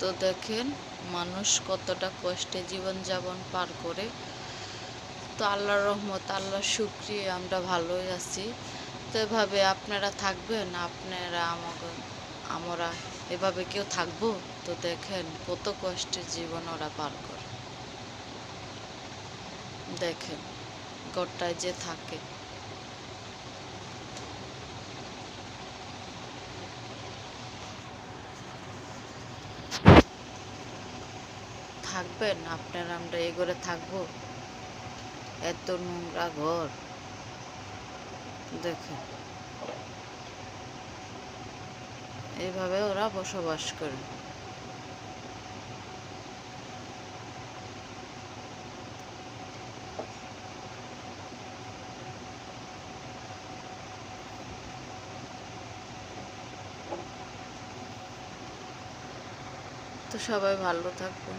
তো দেখেন, মানুষ কতটা কষ্টে জীবনযাপন পার করে। তো আল্লাহর রহমত, আল্লাহর শুক্রিয়া, আমরা ভালোই আছি। তো এভাবে আপনারা থাকবেন, আপনারা আমাকে, আমরা এভাবে কেউ থাকব? তো দেখেন, কত কষ্টের জীবন ওরা পার করে। দেখেন গোটায় যে থাকে। থাকবেন? আপনারা আমরা এই ঘরে থাকব। এত নোংরা ঘর। দেখেন। এইভাবে ওরা বসবাস করে। তো সবাই ভালো থাকবেন।